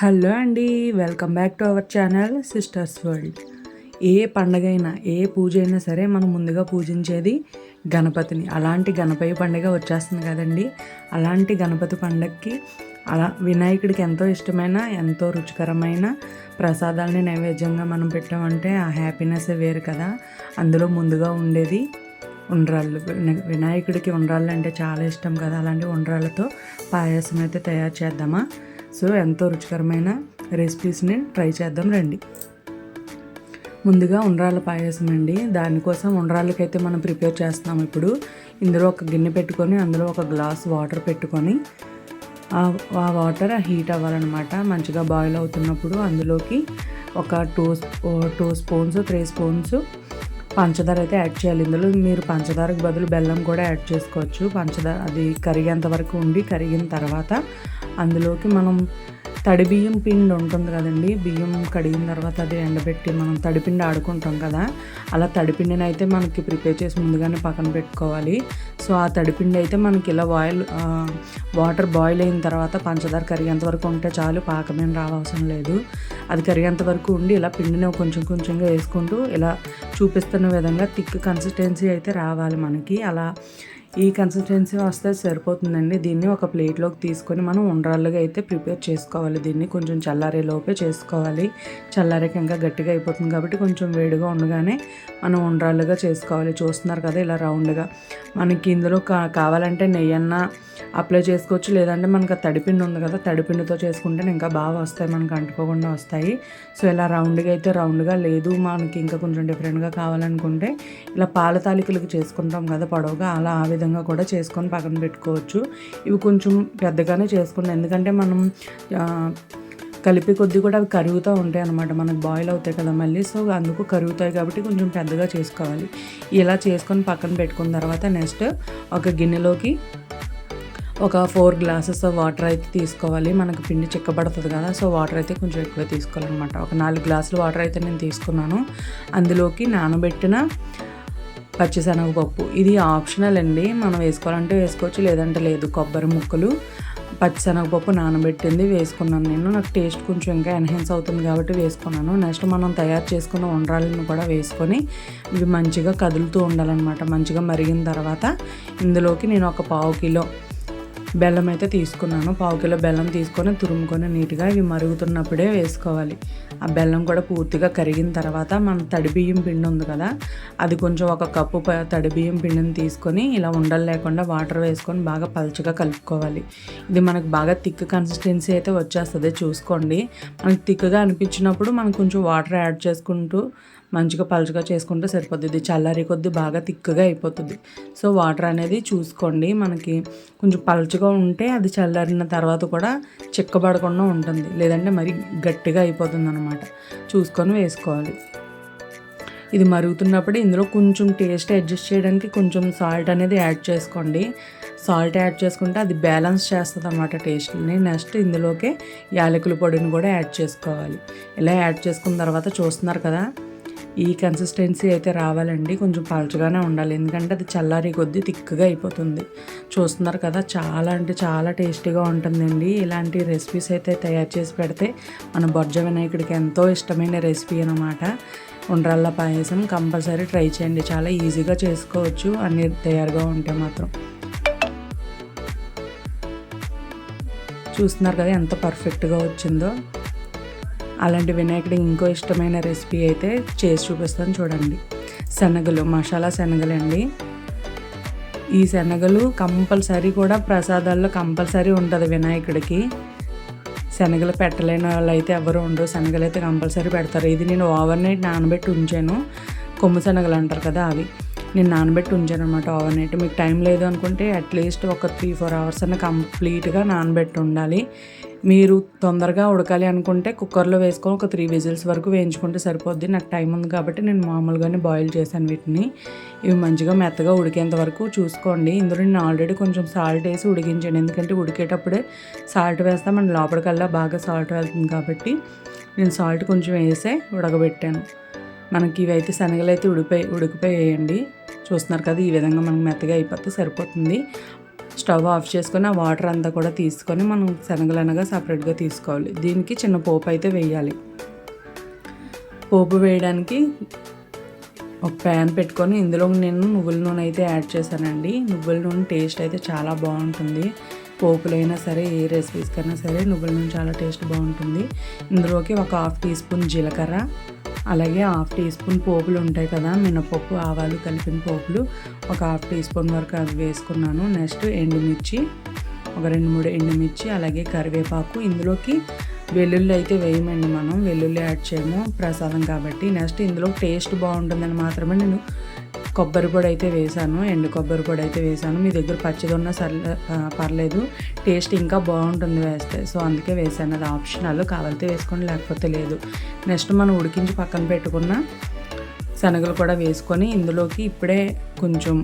Hello అండి welcome back to our channel sisters world. ఏ పండగైనా ఏ పూజ అయినా సరే మనం ముందుగా పూజించేది గణపతిని. అలాంటి గణపతి పండుగ వచ్చేస్తుంది కదండి. అలాంటి గణపతి పండగకి అలా వినాయకుడికి ఎంతో ఇష్టమైన ఎంతో రుచికరమైన ప్రసాదాలని నైవేద్యంగా మనం పెట్టామంటే ఆ హ్యాపీనెస్ వేరు కదా. అందులో ముందుగా ఉండేది ఉండ్రాళ్ళు. వినాయకుడికి ఉండ్రాళ్ళు అంటే చాలా ఇష్టం కదా. అలాంటి ఉండ్రాళ్ళతో పాయసం అయితే తయారు చేద్దామా? సో ఎంతో రుచికరమైన రెసిపీస్ని ట్రై చేద్దాం రండి. ముందుగా ఉండ్రాళ్ళ పాయసం అండి. దానికోసం ఉండ్రాళ్ళకైతే మనం ప్రిపేర్ చేస్తున్నాం ఇప్పుడు. ఇందులో ఒక గిన్నె పెట్టుకొని అందులో ఒక గ్లాస్ వాటర్ పెట్టుకొని ఆ ఆ వాటర్ హీట్ అవ్వాలన్నమాట. మంచిగా బాయిల్ అవుతున్నప్పుడు అందులోకి ఒక two two spoons three spoons పంచదార అయితే యాడ్ చేయాలి. ఇందులో మీరు పంచదారకు బదులు బెల్లం కూడా యాడ్ చేసుకోవచ్చు. పంచదార అది కరిగేంత వరకు ఉండి కరిగిన తర్వాత అందులోకి మనం తడి బియ్యం పిండి ఉంటుంది కదండి. బియ్యం కడిగిన తర్వాత అది ఎండబెట్టి మనం తడిపిండి ఆడుకుంటాం కదా. అలా తడిపిండిని అయితే మనకి ప్రిపేర్ చేసి ముందుగానే పక్కన పెట్టుకోవాలి. సో ఆ తడిపిండి అయితే మనకి ఇలా బాయిల్ వాటర్ బాయిల్ అయిన తర్వాత పంచదార కరిగేంత వరకు ఉంటే చాలు పాకమేం రావాల్సిన లేదు. అది కరిగేంత వరకు ఉండి ఇలా పిండిని కొంచెం కొంచెంగా వేసుకుంటూ ఇలా చూపిస్తున్న విధంగా థిక్ కన్సిస్టెన్సీ అయితే రావాలి మనకి. అలా ఈ కన్సిస్టెన్సీ వస్తే సరిపోతుందండి. దీన్ని ఒక ప్లేట్లోకి తీసుకొని మనం ఉండ్రాళ్ళుగా అయితే ప్రిపేర్ చేసుకోవాలి. దీన్ని కొంచెం చల్లారే లోపే చేసుకోవాలి. చల్లారేక ఇంకా గట్టిగా అయిపోతుంది కాబట్టి కొంచెం వేడిగా ఉండగానే మనం ఉండ్రాళ్ళుగా చేసుకోవాలి. చూస్తున్నారు కదా ఇలా రౌండ్గా. మనకి ఇందులో కా కావాలంటే నెయ్యి అన్న అప్లై చేసుకోవచ్చు. లేదంటే మనకు తడిపిండి ఉంది కదా తడిపిండితో చేసుకుంటే ఇంకా బాగా వస్తాయి. మనకు అంటుకోకుండా వస్తాయి. సో ఇలా రౌండ్గా అయితే రౌండ్గా లేదు. మనకి ఇంకా కొంచెం డిఫరెంట్గా కావాలనుకుంటే ఇలా పాల తాలికలకు చేసుకుంటాం కదా పొడవుగా. అలా ఆ విధంగా కూడా చేసుకొని పక్కన పెట్టుకోవచ్చు. ఇవి కొంచెం పెద్దగానే చేసుకుంటాం. ఎందుకంటే మనం కలిపి కొద్ది కూడా అవి కరుగుతూ ఉంటాయి అన్నమాట. మనకు బాయిల్ అవుతాయి కదా మళ్ళీ. సో అందుకు కరుగుతాయి కాబట్టి కొంచెం పెద్దగా చేసుకోవాలి. ఇలా చేసుకొని పక్కన పెట్టుకున్న తర్వాత నెక్స్ట్ ఒక గిన్నెలోకి ఒక ఫోర్ గ్లాసెస్ వాటర్ అయితే తీసుకోవాలి. మనకు పిండి చిక్కబడుతుంది కదా సో వాటర్ అయితే కొంచెం ఎక్కువ తీసుకోవాలన్నమాట. ఒక నాలుగు గ్లాసులు వాటర్ అయితే నేను తీసుకున్నాను. అందులోకి నానబెట్టిన పచ్చిశనగపప్పు ఇది ఆప్షనల్ అండి. మనం వేసుకోవాలంటే వేసుకోవచ్చు లేదంటే లేదు. కొబ్బరి ముక్కలు పచ్చిశనగపప్పు నానబెట్టింది వేసుకున్నాను నేను. నాకు టేస్ట్ కొంచెం ఇంకా ఎన్హాన్స్ అవుతుంది కాబట్టి వేసుకున్నాను. నెక్స్ట్ మనం తయారు చేసుకున్న ఉండ్రాళ్ళను కూడా వేసుకొని ఇవి మంచిగా కదులుతూ ఉండాలన్నమాట. మంచిగా మరిగిన తర్వాత ఇందులోకి నేను ఒక పావు కిలో బెల్లం అయితే తీసుకున్నాను. పావు కిలో బెల్లం తీసుకొని తురుముకొని నీట్గా ఇవి మరుగుతున్నప్పుడే వేసుకోవాలి. ఆ బెల్లం కూడా పూర్తిగా కరిగిన తర్వాత మన తడి బియ్యం పిండి ఉంది కదా అది కొంచెం ఒక కప్పు ప- తడి బియ్యం పిండిని తీసుకొని ఇలా ఉండలు లేకుండా వాటర్ వేసుకొని బాగా పలుచగా కలుపుకోవాలి. ఇది మనకు బాగా థిక్ కన్సిస్టెన్సీ అయితే వచ్చేస్తుంది. చూసుకోండి. మనకి థిక్గా అనిపించినప్పుడు మనం కొంచెం వాటర్ యాడ్ చేసుకుంటూ మంచిగా పలుచగా చేసుకుంటే సరిపోతుంది ఇది చల్లారి కొద్దీ బాగా తిక్కుగా అయిపోతుంది. సో వాటర్ అనేది చూసుకోండి. మనకి కొంచెం పలుచగా ఉంటే అది చల్లారిన తర్వాత కూడా చిక్కబడకుండా ఉంటుంది. లేదంటే మరి గట్టిగా అయిపోతుంది అనమాట చూసుకొని వేసుకోవాలి. ఇది మరుగుతున్నప్పుడు ఇందులో కొంచెం టేస్ట్ అడ్జస్ట్ చేయడానికి కొంచెం సాల్ట్ అనేది యాడ్ చేసుకోండి. సాల్ట్ యాడ్ చేసుకుంటే అది బ్యాలెన్స్ చేస్తుంది అన్నమాట టేస్ట్ని నెక్స్ట్ ఇందులోకే యాలకుల పొడిని కూడా యాడ్ చేసుకోవాలి. ఇలా యాడ్ చేసుకున్న తర్వాత చూస్తున్నారు కదా ఈ కన్సిస్టెన్సీ అయితే రావాలండి. కొంచెం పలచగానే ఉండాలి. ఎందుకంటే అది చల్లారి కొద్దీ తిక్కగా అయిపోతుంది. చూస్తున్నారు కదా చాలా అంటే చాలా టేస్టీగా ఉంటుందండి. ఇలాంటి రెసిపీస్ అయితే తయారు చేసి పెడితే మన బొజ్జ వినాయకుడికి ఎంతో ఇష్టమైన రెసిపీ అనమాట ఉండ్రాళ్ళ పాయసం కంపల్సరీ ట్రై చేయండి. చాలా ఈజీగా చేసుకోవచ్చు. అన్ని తయారుగా ఉంటే మాత్రం. చూస్తున్నారు కదా ఎంత పర్ఫెక్ట్గా వచ్చిందో. అలాంటి వినాయకుడి ఇంకో ఇష్టమైన రెసిపీ అయితే చేసి చూపిస్తాను చూడండి. శనగలు మసాలా శనగలు ఈ శనగలు కంపల్సరీ కూడా ప్రసాదాల్లో కంపల్సరీ ఉంటుంది వినాయకుడికి. శనగలు పెట్టలేని వాళ్ళు అయితే ఎవరు ఉండరు. శనగలు అయితే కంపల్సరీ పెడతారు. ఇది నేను ఓవర్ నైట్ నానబెట్టి ఉంచాను. కొమ్ము శనగలు అంటారు కదా అవి. నేను నానబెట్టి ఉంచాను అనమాట ఓవర్ నైట్ మీకు టైం లేదు అనుకుంటే అట్లీస్ట్ ఒక త్రీ ఫోర్ అవర్స్ అన్న కంప్లీట్గా నానబెట్టి ఉండాలి. మీరు తొందరగా ఉడకాలి అనుకుంటే కుక్కర్లో వేసుకొని ఒక త్రీ విజిల్స్ వరకు వేయించుకుంటే సరిపోద్ది. నాకు టైం ఉంది కాబట్టి నేను మామూలుగానే బాయిల్ చేశాను వీటిని. ఇవి మంచిగా మెత్తగా ఉడికేంత వరకు చూసుకోండి. ఇందులో నేను ఆల్రెడీ కొంచెం సాల్ట్ వేసి ఉడికించాను. ఎందుకంటే ఉడికేటప్పుడే సాల్ట్ వేస్తే మన లోపలికల్లా బాగా సాల్ట్ వెళ్తుంది కాబట్టి నేను సాల్ట్ కొంచెం వేసే ఉడకబెట్టాను. మనకి ఇవైతే శనగలు అయితే ఉడిపోయి ఉడికిపోయేయండి. చూస్తున్నారు కదా ఈ విధంగా మనకు మెత్తగా అయిపోతే సరిపోతుంది. స్టవ్ ఆఫ్ చేసుకొని ఆ వాటర్ అంతా కూడా తీసుకొని మనం శనగలు అనగా సపరేట్గా తీసుకోవాలి. దీనికి చిన్న పోపు అయితే వేయాలి. పోపు వేయడానికి ఒక ప్యాన్ పెట్టుకొని ఇందులో నేను నువ్వుల నూనె అయితే యాడ్ చేశానండి. నువ్వుల నూనె టేస్ట్ అయితే చాలా బాగుంటుంది. పోపులైనా సరే ఏ రెసిపీస్ కన్నా సరే నువ్వుల నూనె చాలా టేస్ట్ బాగుంటుంది. ఇందులోకి ఒక హాఫ్ టీ స్పూన్ జీలకర్ర అలాగే హాఫ్ టీ స్పూన్ పోపులు ఉంటాయి కదా మినపప్పు ఆవాలు కలిపిన పోపులు. ఒక హాఫ్ టీ స్పూన్ వరకు అవి వేసుకున్నాను. నెక్స్ట్ ఎండుమిర్చి ఒక రెండు మూడు ఎండుమిర్చి అలాగే కరివేపాకు. ఇందులోకి వెల్లుల్లి అయితే వేయమండి మనం. వెల్లుల్లి యాడ్ చేయము ప్రసాదం కాబట్టి. నెక్స్ట్ ఇందులో టేస్ట్ బాగుంటుందని మాత్రమే నేను కొబ్బరి పొడి అయితే వేసాను ఎండు కొబ్బరి పొడి అయితే వేసాను. మీ దగ్గర పచ్చిది ఉన్నా సర్లే పర్లేదు. టేస్ట్ ఇంకా బాగుంటుంది వేస్తే. సో అందుకే వేసాను. అది ఆప్షనల్. కావాలితే వేసుకోండి లేకపోతే లేదు. నెక్స్ట్ మనం ఉడికించి పక్కన పెట్టుకున్న శనగలు కూడా వేసుకొని ఇందులోకి ఇప్పుడే కొంచెం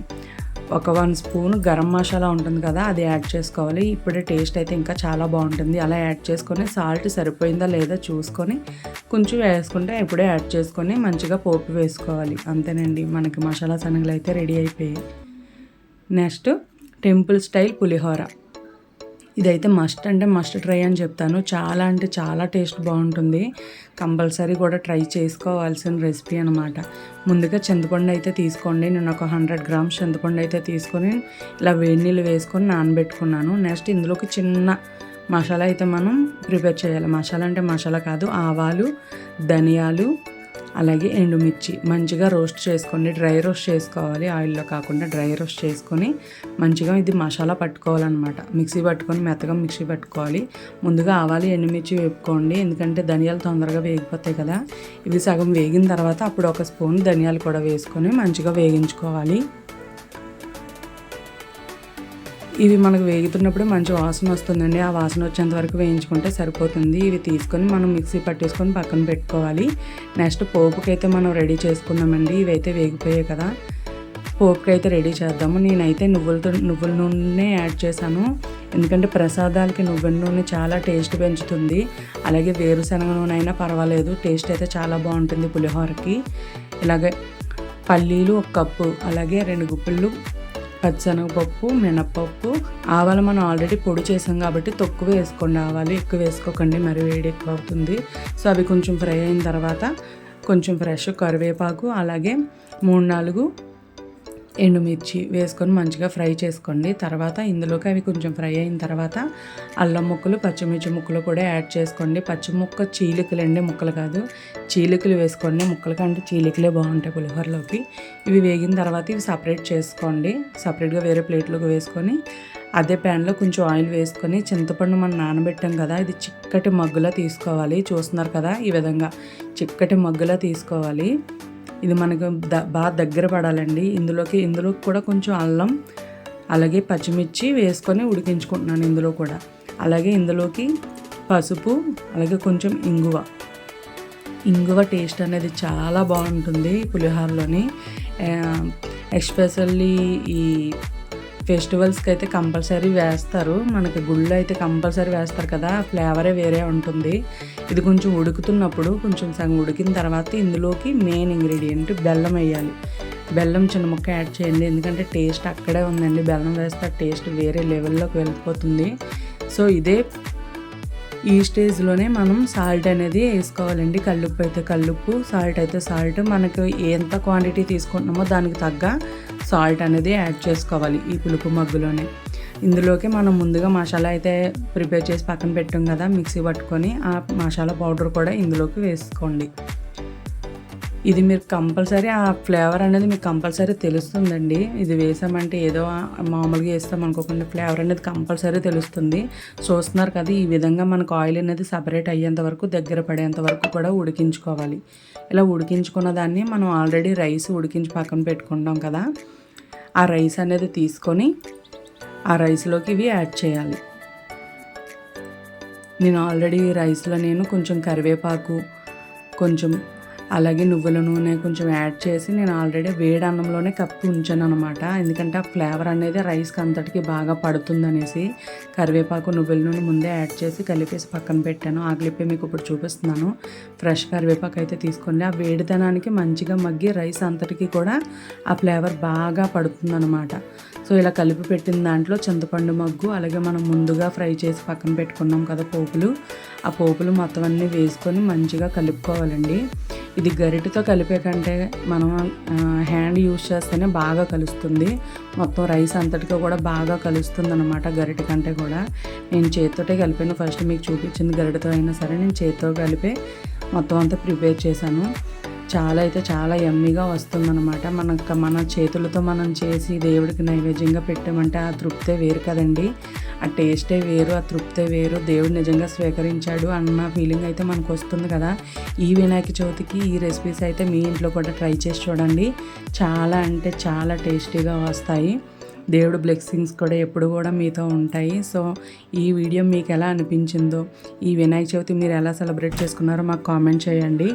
ఒక వన్ స్పూన్ గరం మసాలా ఉంటుంది కదా అది యాడ్ చేసుకోవాలి. ఇప్పుడే టేస్ట్ అయితే ఇంకా చాలా బాగుంటుంది. అలా యాడ్ చేసుకొని సాల్ట్ సరిపోయిందా లేదా చూసుకొని కొంచెం వేసుకుంటే ఇప్పుడే యాడ్ చేసుకొని మంచిగా పోపు వేసుకోవాలి. అంతేనండి మనకి మసాలా శనగలు అయితే రెడీ అయిపోయాయి. Next temple style pulihora. ఇదైతే మస్ట్ అంటే మస్ట్ ట్రై అని చెప్తాను. చాలా అంటే చాలా టేస్ట్ బాగుంటుంది. కంపల్సరీ కూడా ట్రై చేసుకోవాల్సిన రెసిపీ అనమాట ముందుగా చింతపండు అయితే తీసుకోండి. నేను ఒక హండ్రెడ్ గ్రామ్స్ చింతపండు అయితే తీసుకొని ఇలా వేడి నీళ్ళు వేసుకొని నానబెట్టుకున్నాను. నెక్స్ట్ ఇందులోకి చిన్న మసాలా అయితే మనం ప్రిపేర్ చేయాలి. మసాలా అంటే మసాలా కాదు ఆవాలు ధనియాలు అలాగే ఎండుమిర్చి. మంచిగా రోస్ట్ చేసుకోండి డ్రై రోస్ట్ చేసుకోవాలి. ఆయిల్లో కాకుండా డ్రై రోస్ట్ చేసుకొని మంచిగా ఇది మసాలా పట్టుకోవాలన్నమాట. మిక్సీ పట్టుకొని మెత్తగా మిక్సీ పట్టుకోవాలి. ముందుగా ఆవాలి ఎండుమిర్చి వేపుకోండి. ఎందుకంటే ధనియాలు తొందరగా వేగిపోతాయి కదా. ఇవి సగం వేగిన తర్వాత అప్పుడు ఒక స్పూన్ ధనియాలు కూడా వేసుకొని మంచిగా వేగించుకోవాలి. ఇవి మనకు వేగుతున్నప్పుడు మంచి వాసన వస్తుందండి. ఆ వాసన వచ్చేంత వరకు వేయించుకుంటే సరిపోతుంది. ఇవి తీసుకొని మనం మిక్సీ పట్టేసుకొని పక్కన పెట్టుకోవాలి. నెక్స్ట్ పోపుకైతే మనం రెడీ చేసుకుందామండి ఇవైతే వేగిపోయాయి కదా. పోపుకి అయితే రెడీ చేద్దాము. నేనైతే నువ్వులతో నువ్వుల నూనె యాడ్ చేశాను. ఎందుకంటే ప్రసాదాలకి నువ్వుల నూనె చాలా టేస్ట్ పెంచుతుంది. అలాగే వేరుశనగ నూనె అయినా పర్వాలేదు. టేస్ట్ అయితే చాలా బాగుంటుంది పులిహోరకి. ఇలాగే పల్లీలు ఒక కప్పు అలాగే రెండు గుప్పిళ్ళు పచ్చనగపప్పు మినప్పప్పు ఆవాలు మనం ఆల్రెడీ పొడి చేసాం కాబట్టి తక్కువ వేసుకోండి. ఆవాలు ఎక్కువ వేసుకోకండి మరి వేడి ఎక్కువ అవుతుంది. సో అవి కొంచెం ఫ్రై అయిన తర్వాత కొంచెం ఫ్రెష్ కరివేపాకు అలాగే మూడు నాలుగు ఎండుమిర్చి వేసుకొని మంచిగా ఫ్రై చేసుకోండి. తర్వాత ఇందులోకి అవి కొంచెం ఫ్రై అయిన తర్వాత అల్లం ముక్కలు పచ్చిమిర్చి ముక్కలు కూడా యాడ్ చేసుకోండి. పచ్చి ముక్క చీలికలు అండి ముక్కలు కాదు. చీలికలు వేసుకోండి. ముక్కల కంటే చీలికలే బాగుంటాయి పులిహోరలోకి. ఇవి వేగిన తర్వాత ఇవి సపరేట్ చేసుకోండి. సపరేట్గా వేరే ప్లేట్లోకి వేసుకొని అదే ప్యాన్లో కొంచెం ఆయిల్ వేసుకొని చింతపండు మనం నానబెట్టాం కదా ఇది చిక్కటి మగ్గులా తీసుకోవాలి. చూస్తున్నారు కదా ఈ విధంగా చిక్కటి మగ్గులా తీసుకోవాలి. ఇది మనకు ద బాగా దగ్గర పడాలండి. ఇందులోకి ఇందులో కూడా కొంచెం అల్లం అలాగే పచ్చిమిర్చి వేసుకొని ఉడికించుకుంటున్నాను ఇందులో కూడా. అలాగే ఇందులోకి పసుపు అలాగే కొంచెం ఇంగువ. ఇంగువ టేస్ట్ అనేది చాలా బాగుంటుంది పులిహోరలోని. ఎస్పెషల్లీ ఈ ఫెస్టివల్స్కి అయితే కంపల్సరీ వేస్తారు. మనకి గుళ్ళు అయితే కంపల్సరీ వేస్తారు కదా ఫ్లేవరే వేరే ఉంటుంది. ఇది కొంచెం ఉడుకుతున్నప్పుడు కొంచెం సగం ఉడికిన తర్వాత ఇందులోకి మెయిన్ ఇంగ్రీడియంట్ బెల్లం వేయాలి. బెల్లం చిన్న ముక్క యాడ్ చేయండి. ఎందుకంటే టేస్ట్ అక్కడే ఉందండి. బెల్లం వేస్తే టేస్ట్ వేరే లెవెల్లోకి వెళ్ళిపోతుంది. సో ఇదే ఈ స్టేజ్లోనే మనం సాల్ట్ అనేది వేసుకోవాలండి. కల్లుప్పు అయితే కల్లుప్పు సాల్ట్ అయితే సాల్ట్. మనకు ఎంత క్వాంటిటీ తీసుకుంటున్నామో దానికి తగ్గ సాల్ట్ అనేది యాడ్ చేసుకోవాలి ఈ పులుపు మగ్గులోనే. ఇందులోకి మనం ముందుగా మసాలా అయితే ప్రిపేర్ చేసి పక్కన పెట్టాం కదా మిక్సీ పట్టుకొని ఆ మసాలా పౌడర్ కూడా ఇందులోకి వేసుకోండి. ఇది మీరు కంపల్సరీ ఆ ఫ్లేవర్ అనేది మీకు కంపల్సరీ తెలుస్తుందండి. ఇది వేసామంటే ఏదో మామూలుగా వేస్తాం అనుకోకుండా ఫ్లేవర్ అనేది కంపల్సరీ తెలుస్తుంది. చూస్తున్నారు కదా ఈ విధంగా మనకు ఆయిల్ అనేది సపరేట్ అయ్యేంత వరకు దగ్గర పడేంత వరకు కూడా ఉడికించుకోవాలి. ఇలా ఉడికించుకున్న దాన్ని మనం ఆల్రెడీ రైస్ ఉడికించి పక్కన పెట్టుకుంటాం కదా. ఆ రైస్ అనేది తీసుకొని ఆ రైస్లోకి ఇవి యాడ్ చేయాలి. నేను ఆల్రెడీ రైస్లో నేను కొంచెం కరివేపాకు కొంచెం అలాగే నువ్వుల నూనె కొంచెం యాడ్ చేసి నేను ఆల్రెడీ వేడి అన్నంలోనే కప్పి ఉంచాను అనమాట ఎందుకంటే ఆ ఫ్లేవర్ అనేది రైస్కి అంతటికి బాగా పడుతుందనేసి కరివేపాకు నువ్వుల నూనె ముందే యాడ్ చేసి కలిపేసి పక్కన పెట్టాను. ఆ క్లిప్పే మీకు ఇప్పుడు చూపిస్తున్నాను. ఫ్రెష్ కరివేపాకు అయితే తీసుకోండి. ఆ వేడితనానికి మంచిగా మగ్గి రైస్ అంతటికి కూడా ఆ ఫ్లేవర్ బాగా పడుతుందనమాట సో ఇలా కలిపి పెట్టిన దాంట్లో చింతపండు మగ్గు అలాగే మనం ముందుగా ఫ్రై చేసి పక్కన పెట్టుకున్నాం కదా పోపులు. ఆ పోపులు మొత్తం అన్నీ వేసుకొని మంచిగా కలుపుకోవాలండి. ఇది గరిటతో కలిపే కంటే మనం హ్యాండ్ యూస్ చేస్తేనే బాగా కలుస్తుంది. మొత్తం రైస్ అంతటితో కూడా బాగా కలుస్తుంది అనమాట గరిట కంటే కూడా. నేను చేతితోటే కలిపాను. ఫస్ట్ మీకు చూపించింది గరిటతో అయినా సరే నేను చేతితో కలిపే మొత్తం అంతా ప్రిపేర్ చేశాను. చాలా అయితే చాలా ఎమ్మీగా వస్తుందన్నమాట. మనకు మన చేతులతో మనం చేసి దేవుడికి నైవేద్యంగా పెట్టామంటే ఆ తృప్తే వేరు కదండి. ఆ టేస్టే వేరు ఆ తృప్తే వేరు. దేవుడు నిజంగా స్వీకరించాడు అన్న ఫీలింగ్ అయితే మనకు వస్తుంది కదా. ఈ వినాయక చవితికి ఈ రెసిపీస్ అయితే మీ ఇంట్లో కూడా ట్రై చేసి చూడండి. చాలా అంటే చాలా టేస్టీగా వస్తాయి. దేవుడు బ్లెస్సింగ్స్ కూడా ఎప్పుడు కూడా మీతో ఉంటాయి. సో ఈ వీడియో మీకు ఎలా అనిపించిందో ఈ వినాయక చవితి మీరు ఎలా సెలబ్రేట్ చేసుకున్నారో మాకు కామెంట్ చేయండి.